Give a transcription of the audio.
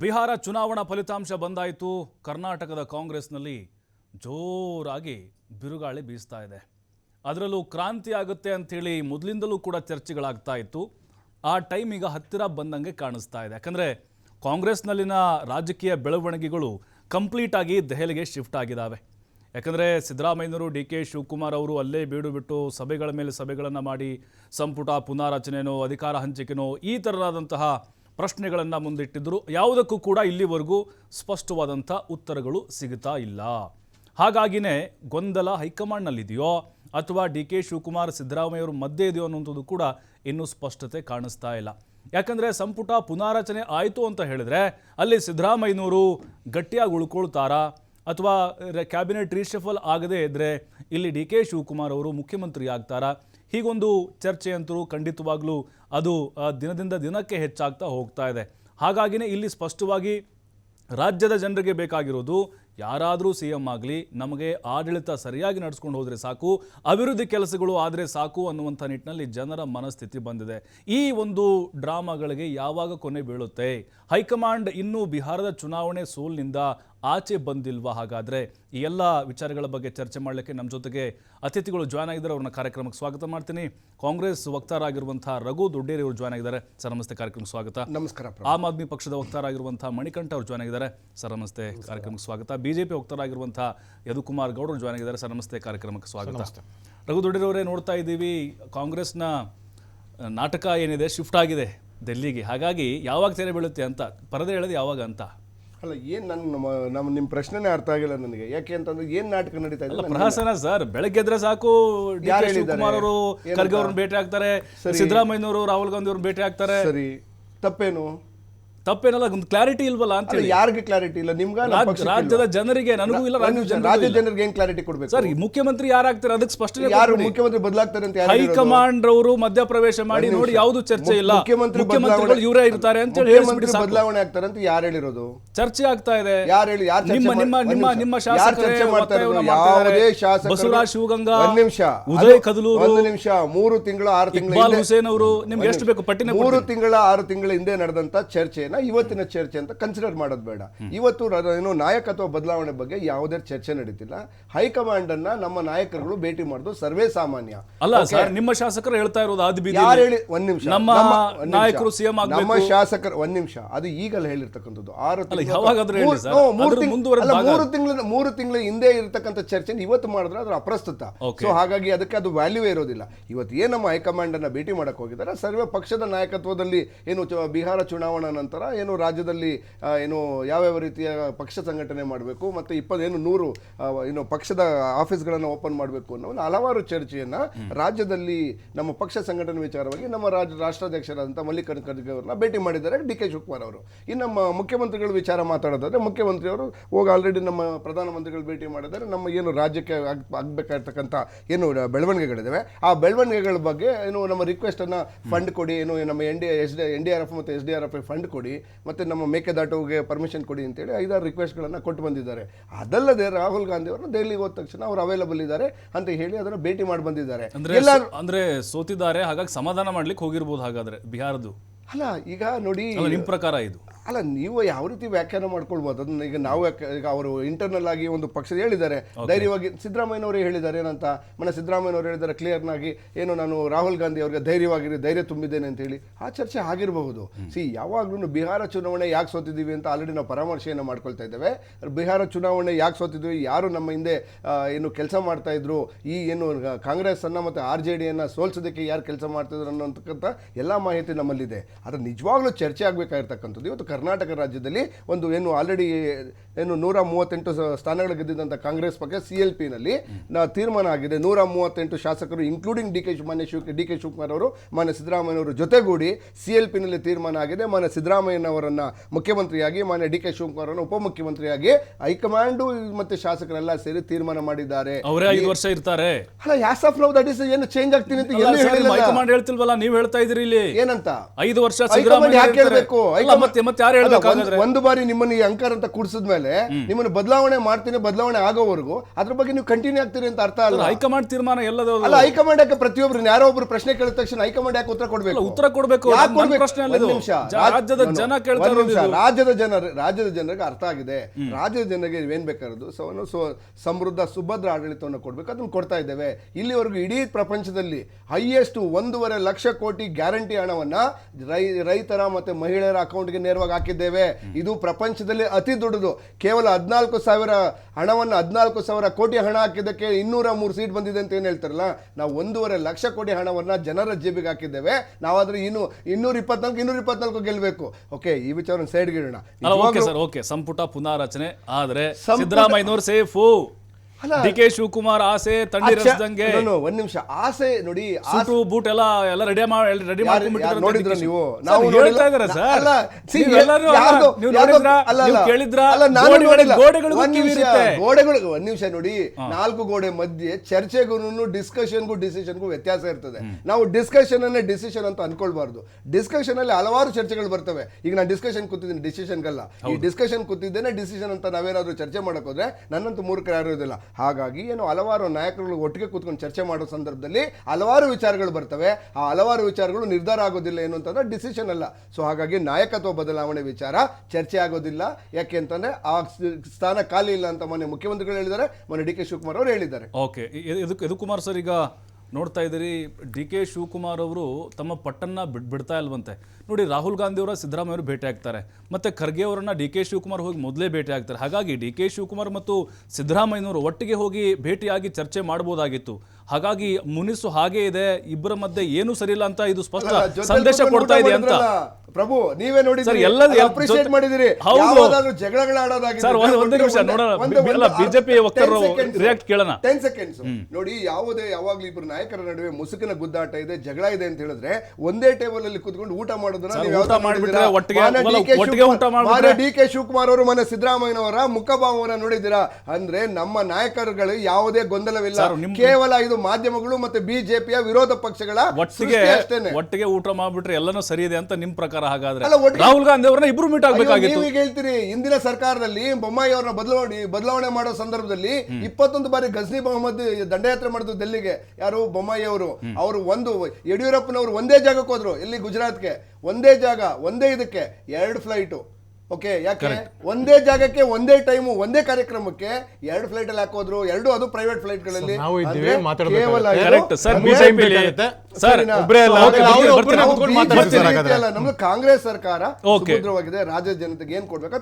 ಬಿಹಾರ ಚುನಾವಣಾ ಫಲಿತಾಂಶ ಬಂದಾಯಿತು. ಕರ್ನಾಟಕದ ಕಾಂಗ್ರೆಸ್ನಲ್ಲಿ ಜೋರಾಗಿ ಬಿರುಗಾಳಿ ಬೀಸ್ತಾ ಇದೆ. ಅದರಲ್ಲೂ ಕ್ರಾಂತಿ ಆಗುತ್ತೆ ಅಂಥೇಳಿ ಮೊದಲಿಂದಲೂ ಕೂಡ ಚರ್ಚೆಗಳಾಗ್ತಾ ಇತ್ತು. ಆ ಟೈಮ್ ಈಗ ಹತ್ತಿರ ಬಂದಂಗೆ ಕಾಣಿಸ್ತಾ ಇದೆ. ಯಾಕಂದರೆ ಕಾಂಗ್ರೆಸ್ನಲ್ಲಿನ ರಾಜಕೀಯ ಬೆಳವಣಿಗೆಗಳು ಕಂಪ್ಲೀಟಾಗಿ ದೆಹಲಿಗೆ ಶಿಫ್ಟ್ ಆಗಿದ್ದಾವೆ ಯಾಕಂದರೆ ಸಿದ್ದರಾಮಯ್ಯನವರು, ಡಿ ಕೆ ಶಿವಕುಮಾರ್ ಅವರು ಅಲ್ಲೇ ಬೀಡು ಬಿಟ್ಟು ಸಭೆಗಳ ಮೇಲೆ ಸಭೆಗಳನ್ನು ಮಾಡಿ ಸಂಪುಟ ಪುನಾರಚನೆನೋ, ಅಧಿಕಾರ ಹಂಚಿಕೆನೋ ಈ ಥರವಾದಂತಹ ಪ್ರಶ್ನೆಗಳನ್ನು ಮುಂದಿಟ್ಟಿದ್ದರು ಯಾವುದಕ್ಕೂ ಕೂಡ ಇಲ್ಲಿವರೆಗೂ ಸ್ಪಷ್ಟವಾದಂಥ ಉತ್ತರಗಳು ಸಿಗುತ್ತಾ ಇಲ್ಲ. ಹಾಗಾಗಿನೇ ಗೊಂದಲ ಹೈಕಮಾಂಡ್ನಲ್ಲಿದೆಯೋ ಅಥವಾ ಡಿ ಕೆ ಶಿವಕುಮಾರ್ ಸಿದ್ದರಾಮಯ್ಯವ್ರ ಮಧ್ಯೆ ಇದೆಯೋ ಅನ್ನುವಂಥದ್ದು ಕೂಡ ಇನ್ನೂ ಸ್ಪಷ್ಟತೆ ಕಾಣಿಸ್ತಾ ಇಲ್ಲ. ಯಾಕಂದರೆ ಸಂಪುಟ ಪುನಾರಚನೆ ಆಯಿತು ಅಂತ ಹೇಳಿದ್ರೆ ಅಲ್ಲಿ ಸಿದ್ದರಾಮಯ್ಯನವರು ಗಟ್ಟಿಯಾಗಿ ಉಳ್ಕೊಳ್ತಾರಾ? ಅಥವಾ ಕ್ಯಾಬಿನೆಟ್ ರೀಶಫಲ್ ಆಗದೇ ಇದ್ದರೆ ಇಲ್ಲಿ ಡಿ ಕೆ ಶಿವಕುಮಾರ್ ಅವರು ಮುಖ್ಯಮಂತ್ರಿ ಆಗ್ತಾರಾ? ಹೀಗೊಂದು ಚರ್ಚೆ ಅಂತರೂ ಖಂಡಿತವಾಗ್ಲೂ ಅದು ದಿನದಿಂದ ದಿನಕ್ಕೆ ಹೆಚ್ಚಾಗ್ತಾ ಹೋಗ್ತಾ ಇದೆ. ಹಾಗಾಗಿನೇ ಇಲ್ಲಿ ಸ್ಪಷ್ಟವಾಗಿ ರಾಜ್ಯದ ಜನರಿಗೆ ಬೇಕಾಗಿರೋದು ಯಾರಾದರೂ ಸಿ ಎಂ ಆಗಲಿ ನಮಗೆ ಆಡಳಿತ ಸರಿಯಾಗಿ ನಡೆಸ್ಕೊಂಡು ಹೋದರೆ ಸಾಕು ಅಭಿವೃದ್ಧಿ ಕೆಲಸಗಳು ಆದರೆ ಸಾಕು ಅನ್ನುವಂಥ ನಿಟ್ಟಿನಲ್ಲಿ ಜನರ ಮನಸ್ಥಿತಿ ಬಂದಿದೆ. ಈ ಒಂದು ಡ್ರಾಮಾಗಳಿಗೆ ಯಾವಾಗ ಕೊನೆ ಬೀಳುತ್ತೆ? ಹೈಕಮಾಂಡ್ ಇನ್ನೂ ಬಿಹಾರದ ಚುನಾವಣೆ ಸೋಲ್ನಿಂದ ಆಚೆ ಬಂದಿಲ್ವಾ ಹಾಗಾದರೆ? ಈ ಎಲ್ಲ ವಿಚಾರಗಳ ಬಗ್ಗೆ ಚರ್ಚೆ ಮಾಡಲಿಕ್ಕೆ ನಮ್ಮ ಜೊತೆಗೆ ಅತಿಥಿಗಳು ಜಾಯ್ನ್ ಆಗಿದ್ದಾರೆ. ಅವ್ರನ್ನ ಕಾರ್ಯಕ್ರಮಕ್ಕೆ ಸ್ವಾಗತ ಮಾಡ್ತೀನಿ. ಕಾಂಗ್ರೆಸ್ ವಕ್ತಾರಾಗಿರುವಂಥ ರಘು ದೊಡ್ಡೇರಿ ಅವರು ಜಾಯ್ನ್ ಆಗಿದ್ದಾರೆ. ಸರ್ ನಮಸ್ತೆ ಕಾರ್ಯಕ್ರಮಕ್ಕೆ ಸ್ವಾಗತ. ನಮಸ್ಕಾರ ಆಮ್ ಆದ್ಮಿ ಪಕ್ಷದ ವಕ್ತಾರಾಗಿರುವಂಥ ಮಣಿಕಂಠ ಅವರು ಜಾಯ್ನ್ ಆಗಿದ್ದಾರೆ. ಸರ್ ನಮಸ್ತೆ ಕಾರ್ಯಕ್ರಮಕ್ಕೆ ಸ್ವಾಗತ. ಬಿಜೆಪಿ ವಕ್ತಾರಾಗಿರುವಂಥ ಯದುಕುಮಾರ್ ಗೌಡರು ಜಾಯ್ನ್ ಆಗಿದ್ದಾರೆ. ಸರ್ ನಮಸ್ತೆ. ಕಾರ್ಯಕ್ರಮಕ್ಕೆ ಸ್ವಾಗತ. ರಘು ದೊಡ್ಡರವರೇ ನೋಡ್ತಾ ಇದ್ದೀವಿ. ಕಾಂಗ್ರೆಸ್ನ ನಾಟಕ ಏನಿದೆ ಶಿಫ್ಟ್ ಆಗಿದೆ ದೆಲ್ಲಿಗೆ. ಹಾಗಾಗಿ ಯಾವಾಗ ತೆರೆ ಬೀಳುತ್ತೆ ಅಂತ ಪರದೆ ಹೇಳೋದು ಯಾವಾಗ ಅಂತ? ಅಲ್ಲ ಏನು ನನ್ನ ನಮ್ಮ ನಮ್ಮ ಪ್ರಶ್ನೆನೇ ಅರ್ಥ ಆಗಿಲ್ಲ ನನಗೆ. ಯಾಕೆ ಅಂತಂದ್ರೆ ಏನು ನಾಟಕ ನಡೀತಾ ನನಗೆ ಪ್ರಹಸನ ಸರ್ ಬೆಳಗ್ಗೆ ಎದ್ರೆ ಸಾಕು ಡಿ ಯಾರು ಕೆ ಹೇಳಿದ್ದಾರೆ? ಅವರು? ಖರ್ಗೆ ಅವ್ರನ್ನ ಭೇಟಿ ಆಗ್ತಾರೆ ಸಿದ್ದರಾಮಯ್ಯನವರು ರಾಹುಲ್ ಗಾಂಧಿ ಅವ್ರನ್ನ ಭೇಟಿ ಆಗ್ತಾರೆ. ಸರಿ. ತಪ್ಪೇನು? ತಪ್ಪೇನಲ್ಲ ಒಂದು ಕ್ಲಾರಿಟಿ ಇಲ್ವಲ್ಲ ಅಂತ ಹೇಳಿ. ಯಾರಿಗೆ ಕ್ಲಾರಿಟಿ ಇಲ್ಲ? ನಿಮ್ಗ ರಾಜ್ಯದ ಜನರಿಗೆ ನನಗೂ ಇಲ್ಲ ರಾಜ್ಯ ಜನರಿಗೆ ಏನ್ ಕ್ಲಾರಿಟಿ ಕೊಡ್ಬೇಕು? ಸರ್ ಮುಖ್ಯಮಂತ್ರಿ ಯಾರಾಗ್ತಾರೆ ಅದಕ್ಕೆ ಸ್ಪಷ್ಟನೆ ಯಾರು ಮುಖ್ಯಮಂತ್ರಿ ಬದಲಾಗ್ತಾರೆ ಅಂತ? ಹೈಕಮಾಂಡ್ ಅವರು ಮಧ್ಯಪ್ರವೇಶ ಮಾಡಿ ನೋಡಿ. ಯಾವುದು ಚರ್ಚೆ ಇಲ್ಲ. ಮುಖ್ಯಮಂತ್ರಿ ಮುಖ್ಯಮಂತ್ರಿಗಳು ಇವರೇ ಇರ್ತಾರೆ ಅಂತ ಹೇಳಿ ಬದಲಾವಣೆ ಆಗ್ತಾರೆ ಅಂತ ಯಾರು ಹೇಳಿರೋದು? ಚರ್ಚೆ ಆಗ್ತಾ ಇದೆ. ಯಾರು ಹೇಳಿ ಯಾರು ನಿಮ್ಮ ನಿಮ್ಮ ನಿಮ್ಮ ನಿಮ್ಮ ಶಾಸಕರು ಯಾವುದೇ ಶಾಸಕರು- ಬಸವರಾಜ್ ಶಿವಗಂಗಾ ಒಂದ್ ನಿಮಿಷ. ಉದಯ್ ಕದಲೂರು ಒಂದು ನಿಮಿಷ. ಮೂರು ತಿಂಗಳ ಆರು ತಿಂಗಳ ಹುಸೇನ್ ಅವರು ನಿಮ್ಗೆ ಎಷ್ಟು. ಬೇಕು ಪಟ್ಟಿನ ಮೂರು ತಿಂಗಳ ಆರು ತಿಂಗಳ ಹಿಂದೆ ನಡೆದಂತ ಚರ್ಚೆನ ಇವತ್ತಿನ ಚರ್ಚೆ ಅಂತ ಕನ್ಸಿಡರ್ ಮಾಡೋದು ಬೇಡ. ಇವತ್ತು ಏನು ನಾಯಕತ್ವ ಬದಲಾವಣೆ ಬಗ್ಗೆ ಯಾವುದೇ ಚರ್ಚೆ ನಡೀತಿಲ್ಲ. ಹೈಕಮಾಂಡ್ ಅನ್ನ ನಮ್ಮ ನಾಯಕರುಗಳು ಭೇಟಿ ಮಾಡೋದು ಸರ್ವೇ ಸಾಮಾನ್ಯ. ಅಲ್ಲ ಸರ್ ನಿಮ್ಮ ಶಾಸಕರು ಹೇಳ್ತಾ ಇರೋದು ಅದು ಯಾರು ಹೇಳಿ? ಒಂದ್ ನಿಮಿಷ. ನಮ್ಮ ನಾಯಕರು ಸಿಎಂ. ನಮ್ಮ ಶಾಸಕರು ಒಂದ್ ನಿಮಿಷ. ಅದು ಈಗಲೇ ಹೇಳಿರ್ತಕ್ಕಂಥದ್ದು. ಆರು ಮೂರು- ತಿಂಗಳು- ಮೂರು ತಿಂಗಳ ಹಿಂದೆ ಇರತಕ್ಕಂಥ ಚರ್ಚೆ ಇವತ್ತು ಮಾಡಿದ್ರೆ ಅದ್ರ ಅಪ್ರಸ್ತುತ. ಸೊ ಹಾಗಾಗಿ ಅದಕ್ಕೆ ಅದು ವ್ಯಾಲ್ಯೂ ಇರೋದಿಲ್ಲ. ಇವತ್ತು ಏನು ನಮ್ಮ ಹೈಕಮಾಂಡ್ ಅನ್ನ ಭೇಟಿ ಮಾಡಕ್ ಹೋಗಿದ್ದಾರೆ ಸರ್ವೇ ಪಕ್ಷದ ನಾಯಕತ್ವದಲ್ಲಿ ಏನು ಬಿಹಾರ ಚುನಾವಣಾ ನಂತರ ಏನು ರಾಜ್ಯದಲ್ಲಿ ಏನು ಯಾವ್ಯಾವ ರೀತಿಯ ಪಕ್ಷ ಸಂಘಟನೆ ಮಾಡಬೇಕು ಮತ್ತು ಇಪ್ಪತ್ತೇನು ನೂರು ಏನು ಪಕ್ಷದ ಆಫೀಸ್ಗಳನ್ನು ಓಪನ್ ಮಾಡಬೇಕು ಅನ್ನೋ ಒಂದು ಹಲವಾರು ಚರ್ಚೆಯನ್ನು ರಾಜ್ಯದಲ್ಲಿ ನಮ್ಮ ಪಕ್ಷ ಸಂಘಟನೆ ವಿಚಾರವಾಗಿ ನಮ್ಮ ರಾಜ್ಯ ರಾಷ್ಟ್ರಾಧ್ಯಕ್ಷರಾದಂಥ ಮಲ್ಲಿಕಾರ್ಜುನ ಖರ್ಗೆ ಅವರನ್ನ ಭೇಟಿ ಮಾಡಿದ್ದಾರೆ ಡಿ ಕೆ ಶಿವಕುಮಾರ್ ಅವರು. ಇನ್ನು ನಮ್ಮ ಮುಖ್ಯಮಂತ್ರಿಗಳ ವಿಚಾರ ಮಾತಾಡೋದಾದರೆ ಮುಖ್ಯಮಂತ್ರಿಯವರು ಹೋಗಿ ಆಲ್ರೆಡಿ ನಮ್ಮ ಪ್ರಧಾನಮಂತ್ರಿಗಳು ಭೇಟಿ ಮಾಡಿದರೆ ನಮ್ಮ ಏನು ರಾಜ್ಯಕ್ಕೆ ಆಗ ಆಗಬೇಕಾಗಿರ್ತಕ್ಕಂಥ ಏನು ಬೆಳವಣಿಗೆಗಳಿದ್ದಾವೆ ಆ ಬೆಳವಣಿಗೆಗಳ ಬಗ್ಗೆ ಏನು ನಮ್ಮ ರಿಕ್ವೆಸ್ಟನ್ನು ಅನ್ನ ಫಂಡ್ ಕೊಡಿ ಏನು ನಮ್ಮ N D S D N D R F ಮತ್ತು S D R F fund ಕೊಡಿ. ಮತ್ತೆ ನಮ್ಮ ಮೇಕೆದಾಟುವಿಗೆ ಪರ್ಮಿಷನ್ ಕೊಡಿ ಅಂತೇಳಿ ಐದಾರು ರಿಕ್ವೆಸ್ಟ್ಗಳನ್ನು ಕೊಟ್ಟು ಬಂದಿದ್ದಾರೆ. ಅದಲ್ಲದೆ ರಾಹುಲ್ ಗಾಂಧಿ ಅವರು ದೆಹಲಿಗೆ ಹೋದ ತಕ್ಷಣ ಅವರು ಅವೈಲಬಲ್ ಇದ್ದಾರೆ ಅಂತ ಹೇಳಿ ಅದನ್ನು ಭೇಟಿ ಮಾಡಿ ಬಂದಿದ್ದಾರೆ. ಅಂದ್ರೆ ಸೋತಿದ್ದಾರೆ ಹಾಗಾಗಿ ಸಮಾಧಾನ ಮಾಡ್ಲಿಕ್ಕೆ ಹೋಗಿರ್ಬೋದು ಹಾಗಾದ್ರೆ ಬಿಹಾರದು. ಅಲ್ಲ ಈಗ ನೋಡಿ ಅಲ್ಲ ನಿಮ್ ಪ್ರಕಾರ ಇದು? ಅಲ್ಲ ನೀವು ಯಾವ ರೀತಿ ವ್ಯಾಖ್ಯಾನ ಮಾಡ್ಕೊಳ್ಬೋದು? ಅದನ್ನ ಈಗ ನಾವು ಯಾಕೆ- ಈಗ ಅವರು ಇಂಟರ್ನಲ್ ಆಗಿ ಒಂದು ಪಕ್ಷದ ಹೇಳಿದ್ದಾರೆ. ಧೈರ್ಯವಾಗಿ ಸಿದ್ದರಾಮಯ್ಯನವರು ಹೇಳಿದ್ದಾರೆ ಏನಂತ ಮನೆ ಸಿದ್ದರಾಮಯ್ಯನವರು ಹೇಳಿದ್ದಾರೆ ಕ್ಲಿಯರ್ನಾಗಿ ಏನು ನಾನು ರಾಹುಲ್ ಗಾಂಧಿ ಅವರಿಗೆ ಧೈರ್ಯವಾಗಿರಿ ಧೈರ್ಯ ತುಂಬಿದ್ದೇನೆ ಅಂತ ಹೇಳಿ ಆ ಚರ್ಚೆ ಆಗಿರಬಹುದು. ಸಿ ಯಾವಾಗ್ಲೂ ಬಿಹಾರ ಚುನಾವಣೆ ಯಾಕೆ ಸೋತಿದ್ದೀವಿ ಅಂತ ಆಲ್ರೆಡಿ ನಾವು ಪರಾಮರ್ಶೆಯನ್ನು ಮಾಡ್ಕೊಳ್ತಾ ಇದ್ದೇವೆ. ಬಿಹಾರ ಚುನಾವಣೆ ಯಾಕೆ ಸೋತಿದ್ವಿ ಯಾರು ನಮ್ಮ ಹಿಂದೆ ಏನು ಕೆಲಸ ಮಾಡ್ತಾ ಇದ್ರು ಈ ಏನು ಕಾಂಗ್ರೆಸ್ ಅನ್ನ ಮತ್ತೆ ಆರ್ ಜೆ ಡಿಯನ್ನು ಸೋಲ್ಸೋದಕ್ಕೆ ಯಾರು ಕೆಲಸ ಮಾಡ್ತಿದ್ರು ಅನ್ನೋಂತಕ್ಕಂಥ ಎಲ್ಲ ಮಾಹಿತಿ ನಮ್ಮಲ್ಲಿದೆ. ಆದರೆ ನಿಜವಾಗ್ಲೂ ಚರ್ಚೆ ಆಗಬೇಕಾಗಿರ್ತಕ್ಕಂಥದ್ದು ಇವತ್ತು ಕರ್ನಾಟಕ ರಾಜ್ಯದಲ್ಲಿ ಒಂದು ಏನು ಆಲ್ರೆಡಿ ಏನು ನೂರ ಮೂವತ್ತೆಂಟು ಸ್ಥಾನಗಳು ಗೆದ್ದಿದ್ದಂಥ ಕಾಂಗ್ರೆಸ್ ಪಕ್ಷ ಸಿ ಎಲ್ ಪಿನಲ್ಲಿ ತೀರ್ಮಾನ ಆಗಿದೆ. ನೂರ ಮೂವತ್ತೆಂಟು ಶಾಸಕರು ಇನ್ಕ್ಲೂಡಿಂಗ್ ಡಿ ಕೆ ಮಾನ್ಯ ಶಿವ ಡಿ ಕೆ ಶಿವಕುಮಾರ್ ಅವರು ಮಾನ್ಯ ಸಿದ್ದರಾಮಯ್ಯನವರು ಜೊತೆಗೂಡಿ ಸಿ ಎಲ್ ಪಿನಲ್ಲಿ ತೀರ್ಮಾನ ಆಗಿದೆ. ಮಾನ್ಯ ಸಿದ್ದರಾಮಯ್ಯನವರನ್ನು ಮುಖ್ಯಮಂತ್ರಿಯಾಗಿ ಮಾನ್ಯ ಡಿ ಕೆ ಶಿವಕುಮಾರ್ ಅವರನ್ನು ಉಪಮುಖ್ಯಮಂತ್ರಿಯಾಗಿ ಹೈಕಮಾಂಡು ಮತ್ತೆ ಶಾಸಕರೆಲ್ಲ ಸೇರಿ ತೀರ್ಮಾನ ಮಾಡಿದ್ದಾರೆ. ಅವರೇ ಐದು ವರ್ಷ ಇರ್ತಾರೆ. ಅಲ್ಲ as of now that is ಏನು ಚೇಂಜ್ ಆಗ್ತೀನಿ ಅಂತ ಎಲ್ಲ ಹೇಳಿಲ್ಲ ಹೈಕಮಾಂಡ್ ಹೇಳ್ತಿಲ್ವಲ್ಲ ನೀವು ಹೇಳ್ತಾ ಇದ್ರಿ ಇಲ್ಲಿ. ಏನಂತ? ಐದು ವರ್ಷ ಸಿದ್ದರಾಮಯ್ಯ ಯಾಕೆ ಮತ್ತೆ ಮತ್ತೆ ಯಾರು ಒಂದು ಬಾರಿ ನಿಮ್ಮನ್ನ ಈ ಅಂಕರ್ ಅಂತ ಕುಡಿಸಿದ್ಮೇಲೆ ನಿಮ್ಮನ್ನು ಬದಲಾವಣೆ ಮಾಡ್ತೀನಿ ಬದಲಾವಣೆ ಆಗೋವರೆಗೂ ಅದ್ರ ಬಗ್ಗೆ ನೀವು ಕಂಟಿನ್ಯೂ ಆಗ್ತೀರಿ ಅಂತ ಅರ್ಥ ಅಲ್ಲ ಹೈಕಮಾಂಡ್ ತೀರ್ಮಾನ ಎಲ್ಲದ ಅಲ್ಲ ಹೈಕಮಾಂಡ್ ಯಾಕೆ ಪ್ರತಿಯೊಬ್ರು ಯಾರೋ ಒಬ್ರು ಪ್ರಶ್ನೆ ಕೇಳಿದ ತಕ್ಷಣ ಹೈಕಮಾಂಡ್ ಯಾಕೆ ಉತ್ತರ ಕೊಡ್ಬೇಕು? ಉತ್ತರ ಕೊಡಬೇಕು. ನಿಮಿಷ. ರಾಜ್ಯದ ಜನ ಕೇಳ್ತಾ. ರಾಜ್ಯದ ಜನರ ರಾಜ್ಯದ ಜನರಿಗೆ ಅರ್ಥ ಆಗಿದೆ. ರಾಜ್ಯದ ಜನರಿಗೆ ಏನ್ ಬೇಕಾದ್ರು ಸೊ ಸಮೃದ್ಧ ಸುಭದ್ರ ಆಡಳಿತವನ್ನು ಕೊಡ್ಬೇಕು. ಅದನ್ನ ಕೊಡ್ತಾ ಇದ್ದೇವೆ. ಇಲ್ಲಿವರೆಗೂ ಇಡೀ ಪ್ರಪಂಚದಲ್ಲಿ ಹೈಯೆಸ್ಟ್ ಒಂದೂವರೆ ಲಕ್ಷ ಕೋಟಿ ಗ್ಯಾರಂಟಿ ಹಣವನ್ನ ರೈ ರೈತರ ಮತ್ತೆ ಮಹಿಳೆಯರ ಅಕೌಂಟ್ಗೆ ನೇರವಾಗಿ ಹಾಕಿದ್ದೇವೆ. ಇದು ಪ್ರಪಂಚದಲ್ಲಿ ಅತಿ ದೊಡ್ಡದು. ಕೇವಲ ಹದಿನಾಲ್ಕು ಸಾವಿರ ಹಣವನ್ನು ಹದಿನಾಲ್ಕು ಸಾವಿರ ಕೋಟಿ ಹಣ ಹಾಕಿದ್ದಕ್ಕೆ ಇನ್ನೂರ ಮೂರು ಸೀಟ್ ಬಂದಿದೆ ಅಂತ ಏನು ಹೇಳ್ತಾರಲ್ಲ? ನಾವು ಒಂದೂವರೆ ಲಕ್ಷ ಕೋಟಿ ಹಣವನ್ನ ಜನರ ಜೇಬಿಗೆ ಹಾಕಿದ್ದೇವೆ. ನಾವಾದ್ರೆ ಇನ್ನು ಇನ್ನೂರ ಇಪ್ಪತ್ನಾಲ್ಕು ಇನ್ನೂರ ಇಪ್ಪತ್ನಾಲ್ಕು ಗೆಲ್ಬೇಕು. ಓಕೆ ಈ ವಿಚಾರ ಸೈಡ್ಗೆ ಇಡೋಣ. Okay sir okay. ಸಂಪುಟ ಪುನಾರಚನೆ. ಆದರೆ ಸಿದ್ದರಾಮಯ್ಯನವರು ಸೇಫು. ಡಿ ಕೆ ಶಿವಕುಮಾರ್ ಆಸೆ ತಣ್ಣೀರಿಸಿದಂಗೆ ಒಂದ್ ನಿಮಿಷ. ಆಸೆ ನೋಡಿ ಸೂಟು ಬೂಟ್ ಎಲ್ಲ ಎಲ್ಲ ರೆಡಿ ಮಾಡಿ ರೆಡಿ ಮಾಡ್ಕೊಂಡ್ಬಿಟ್ಟಿದ್ರು ನೋಡಿದ್ರ ನೀವು? ನಾವು ಹೇಳ್ತಾ. ಇದಾರೆ ಸರ್? ಯಾರ್ದೋ- ನೀವು ನೋಡಿದ್ರ? ನೀವು ನಾನು ಗೋಡೆಗಳು- ಒಂದ್ ನಿಮಿಷ, ಗೋಡೆಗಳು ಒಂದ್ ನಿಮಿಷ ನೋಡಿ. ನಾಲ್ಕು ಗೋಡೆ ಮಧ್ಯೆ ಚರ್ಚೆಗೂ ಡಿಸ್ಕಷನ್ಗೂ ಡಿಸಿಷನ್ಗೂ ವ್ಯತ್ಯಾಸ ಇರ್ತದೆ. ನಾವು ಡಿಸ್ಕಷನ್ ಅನ್ನೇ ಡಿಸಿಷನ್ ಅಂತ ಅನ್ಕೊಳ್ಬಾರ್ದು. ಡಿಸ್ಕಷನ್ ಅಲ್ಲಿ ಹಲವಾರು ಚರ್ಚೆಗಳು ಬರ್ತವೆ. ಈಗ ನಾನು ಡಿಸ್ಕಷನ್ ಕೂತಿದ್ದೀನಿ ಡಿಸಿಷನ್ಗಲ್ಲ ಈ ಡಿಸ್ಕಷನ್ ಕೂತಿದ್ದೇನೆ ಡಿಸಿಷನ್ ಅಂತ ನಾವೇನಾದ್ರೂ ಚರ್ಚೆ ಮಾಡಕ್ ಹೋದ್ರೆ ನನ್ನಂತೂ ಮೂರ್ಖರು ಯಾರು ಇರೋದಿಲ್ಲ ಹಾಗಾಗಿ ಏನು ಹಲವಾರು ನಾಯಕರುಗಳು ಒಟ್ಟಿಗೆ ಕೂತ್ಕೊಂಡು ಚರ್ಚೆ ಮಾಡೋ ಸಂದರ್ಭದಲ್ಲಿ ಹಲವಾರು ವಿಚಾರಗಳು ಬರ್ತವೆ. ಆ ಹಲವಾರು ವಿಚಾರಗಳು ನಿರ್ಧಾರ ಆಗೋದಿಲ್ಲ ಏನು ಅಂತಂದ್ರೆ ಡಿಸಿಷನ್ ಅಲ್ಲ. ಸೊ ಹಾಗಾಗಿ ನಾಯಕತ್ವ ಬದಲಾವಣೆ ವಿಚಾರ ಚರ್ಚೆ ಆಗೋದಿಲ್ಲ. ಯಾಕೆ ಅಂತಂದ್ರೆ ಆ ಸ್ಥಾನ ಖಾಲಿ ಇಲ್ಲ ಅಂತ ಮೊನ್ನೆ ಮುಖ್ಯಮಂತ್ರಿಗಳು ಹೇಳಿದ್ದಾರೆ. ಮೊನ್ನೆ ಡಿ ಕೆ ಶಿವಕುಮಾರ್ ಅವರು ಹೇಳಿದ್ದಾರೆ. ಓಕೆ. ಇದು ಕುಮಾರ್ ಸರ್ ಈಗ ನೋಡ್ತಾ ಇದ್ದೀರಿ, ಡಿ ಕೆ ಶಿವಕುಮಾರ್ ಅವರು ತಮ್ಮ ಪಟ್ಟನ್ನ ಬಿಡ್, ಬಿಡ್ತಾ ಇಲ್ವಂತೆ. ನೋಡಿ, ರಾಹುಲ್ ಗಾಂಧಿ ಅವರ ಸಿದ್ದರಾಮಯ್ಯ ಅವರು ಭೇಟಿ ಆಗ್ತಾರೆ. ಮತ್ತು ಖರ್ಗೆ ಅವರನ್ನು ಡಿ ಕೆ ಶಿವಕುಮಾರ್ ಹೋಗಿ ಮೊದಲೇ ಭೇಟಿ ಆಗ್ತಾರೆ. ಹಾಗಾಗಿ ಡಿ ಕೆ ಶಿವಕುಮಾರ್ ಮತ್ತು ಸಿದ್ದರಾಮಯ್ಯನವರು ಒಟ್ಟಿಗೆ ಹೋಗಿ ಭೇಟಿಯಾಗಿ ಚರ್ಚೆ ಮಾಡ್ಬೋದಾಗಿತ್ತು. ಹಾಗಾಗಿ ಮುನಿಸು ಹಾಗೆ ಇದೆ ಇಬ್ಬರ ಮಧ್ಯೆ ಏನು ಸರಿಯಿಲ್ಲ ಅಂತ ಇದು ಸ್ಪಷ್ಟ ಸಂದೇಶ ಕೊಡ್ತಾ ಇದೆ ಅಂತ. ಪ್ರಭು ನೀವೇ ಸರ್, ನೋಡಿದ್ರಿ ಎಲ್ಲ- ಅಪ್ರಿಶಿಯೇಟ್ ಮಾಡಿದಿರಿ ಹೌದು. ಯಾವ್ದಾದ್ರು ಜಗಳಗಳ ಆಡೋದಾಗಿದೆ ಸರ್, ಒಂದು- ಒಂದು ನಿಮಿಷ ನೋಡೋಣ. ಬಿಜೆಪಿ ವಕ್ತಾರರು react ಕೇಳೋಣ. ಟೆನ್ ಸೆಕೆಂಡ್ಸ್ ನೋಡಿ ಯಾವುದೇ ಯಾವಾಗ್ಲೂ ಇಬ್ರು ನಾಯಕರ ನಡುವೆ ಮುಸುಕಿನ ಗುದ್ದಾಟ ಇದೆ ಜಗಳ ಇದೆ ಅಂತ ಹೇಳಿದ್ರೆ ಒಂದೇ ಟೇಬಲ್ ಅಲ್ಲಿ ಕುತ್ಕೊಂಡು ಊಟ ಮಾಡೋದನ್ನ ನೀವು ಊಟ ಮಾಡಿದ್ರೆ ಒಟ್ಟಿಗೆ- ಒಟ್ಟಿಗೆ ಊಟ ಡಿ ಕೆ ಶಿವಕುಮಾರ್ ಅವರು ಮನೆ ಸಿದ್ದರಾಮಯ್ಯನವರ ಮುಖಭಾವವನ್ನ ನೋಡಿದ್ದೀರಾ? ಅಂದ್ರೆ ನಮ್ಮ ನಾಯಕರುಗಳು ಯಾವುದೇ ಗೊಂದಲವಿಲ್ಲ. ಕೇವಲ ಇದು ಮಾಧ್ಯಮಗಳು ಮತ್ತೆ ಬಿಜೆಪಿಯ ವಿರೋಧ ಪಕ್ಷಗಳ ಒಟ್ಟಿಗೆ ಸೃಷ್ಟಿ ಅಷ್ಟೇನೆ. ಒಟ್ಟಿಗೆ ಊಟ ಮಾಡ್ಬಿಟ್ರೆ ಎಲ್ಲನೂ ಸರಿ ಇದೆ ಅಂತ ನಿಮ್ ಪ್ರಕಾರ ಹಾಗಾದ್ರೆ? ರಾಹುಲ್ ಗಾಂಧಿ ಅವರನ್ನ ಇಬ್ರು ಮೀಟ್ ಆಗ್ಬೇಕಾಗಿತ್ತು. ನೀವು ಹೇಳ್ತೀರಿ ಇಂದಿನ ಸರ್ಕಾರದಲ್ಲಿ ಬೊಮ್ಮಾಯಿ ಅವರನ್ನ ಬದಲಾವಣೆ ಬದಲಾವಣೆ ಮಾಡೋ ಸಂದರ್ಭದಲ್ಲಿ ಇಪ್ಪತ್ತೊಂದು ಬಾರಿ ಗಜ್ನಿ ಮೊಹಮ್ಮದ್ ದಂಡಯಾತ್ರೆ ಮಾಡಿದ್ರು ಡೆಲ್ಲಿಗೆ ಯಾರು? ಬೊಮ್ಮಾಯಿ ಅವರು. ಅವರು ಒಂದು ಯಡಿಯೂರಪ್ಪನವರು ಒಂದೇ ಜಾಗಕ್ಕೆ ಹೋದ್ರು ಇಲ್ಲಿ ಗುಜರಾತ್ಗೆ. ಒಂದೇ ಜಾಗ ಒಂದೇ ಇದಕ್ಕೆ. ಎರಡು ಫ್ಲೈಟು ಓಕೆ ಯಾಕೆ? ಒಂದೇ ಜಾಗಕ್ಕೆ ಒಂದೇ ಟೈಮು ಒಂದೇ ಕಾರ್ಯಕ್ರಮಕ್ಕೆ ಎರಡು ಫ್ಲೈಟ್ ಅಲ್ಲಿ ಹಾಕೋದ್ರು ಎರಡು ಅದು ಪ್ರೈವೇಟ್ ಫ್ಲೈಟ್ಗಳಲ್ಲಿ ನಮ್ದು ಕಾಂಗ್ರೆಸ್ ಸರ್ಕಾರ. ಸುಭದ್ರವಾಗಿದೆ ರಾಜ್ಯದ ಜನತೆಗೆ ಏನ್ ಕೊಡ್ಬೇಕು?